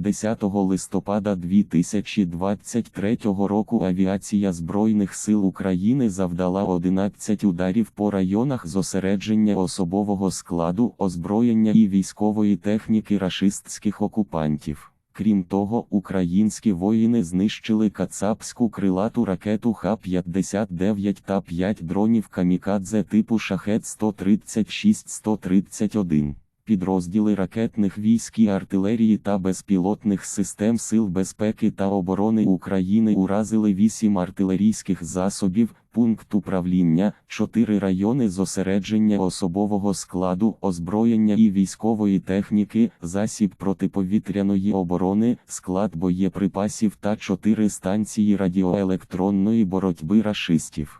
10 листопада 2023 року авіація Збройних сил України завдала 11 ударів по районах зосередження особового складу, озброєння і військової техніки рашистських окупантів. Крім того, українські воїни знищили кацапську крилату ракету Х-59 та 5 дронів камікадзе типу Шахет 136-131. Підрозділи ракетних військ і артилерії та безпілотних систем Сил безпеки та оборони України уразили 8 артилерійських засобів, пункт управління, 4 райони зосередження особового складу, озброєння і військової техніки, засіб протиповітряної оборони, склад боєприпасів та 4 станції радіоелектронної боротьби рашистів.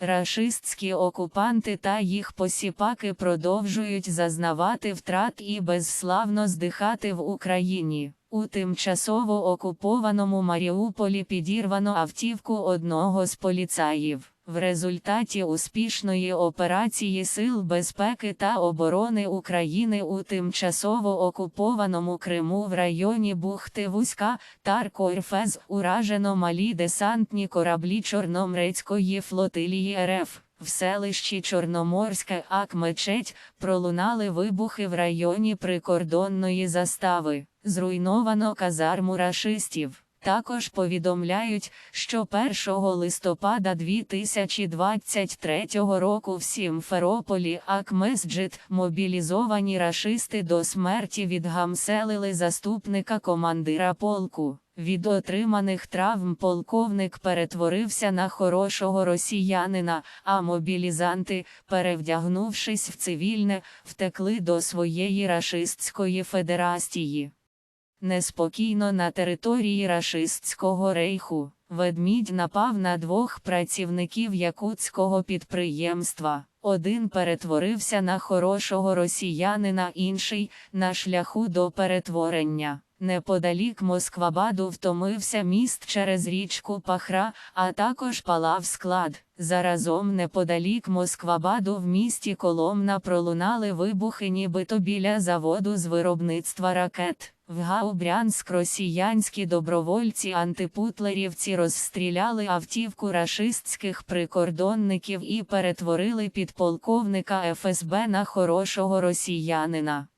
Рашистські окупанти та їх посіпаки продовжують зазнавати втрат і безславно здихати в Україні. У тимчасово окупованому Маріуполі підірвано автівку одного з поліцаїв. В результаті успішної операції Сил безпеки та оборони України у тимчасово окупованому Криму в районі Бухти Вузька Тарко-Ірфез уражено малі десантні кораблі Чорноморської флотилії РФ. В селищі Чорноморське Ак-Мечеть пролунали вибухи в районі прикордонної застави. Зруйновано казарму рашистів. Також повідомляють, що 1 листопада 2023 року в Сімферополі Акмесджит мобілізовані рашисти до смерті відгамселили заступника командира полку. Від отриманих травм полковник перетворився на хорошого росіянина, а мобілізанти, перевдягнувшись в цивільне, втекли до своєї рашистської федерації. Неспокійно на території рашистського рейху. Ведмідь напав на двох працівників якутського підприємства. Один перетворився на хорошого росіянина, інший на шляху до перетворення. Неподалік Москвабаду втомився міст через річку Пахра, а також палав склад. Заразом неподалік Москвабаду в місті Коломна пролунали вибухи нібито біля заводу з виробництва ракет. В Гаубрянськ росіянські добровольці-антипутлерівці розстріляли автівку рашистських прикордонників і перетворили підполковника ФСБ на хорошого росіянина.